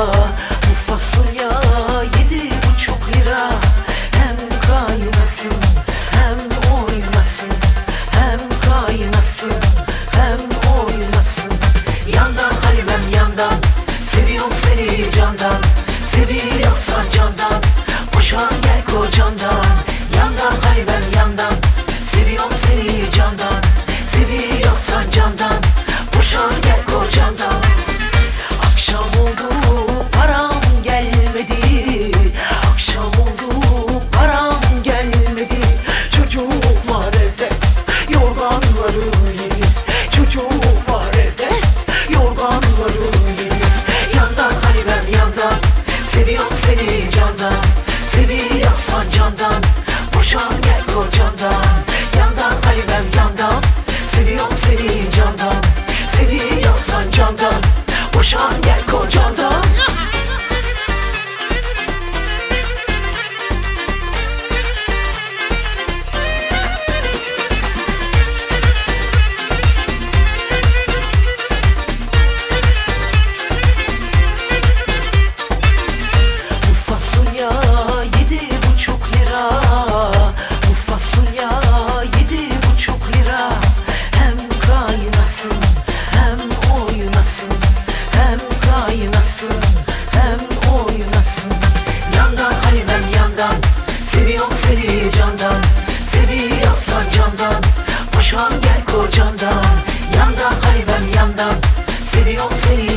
Bu fasulye yedi buçuk lira. Hem kaynasın hem oynasın Hem kaynasın hem oynasın. Yandan Halimem yandan Seviyorum seni candan. Seviyorsan candan Boşan sancandan Boşan gel kocandan. Yandan kalbem yandan Seviyorum seni candan. Seviyorsan candan Boşan gel var candan gel kocandan. Yandan haybem yandan. Seviyorum seni.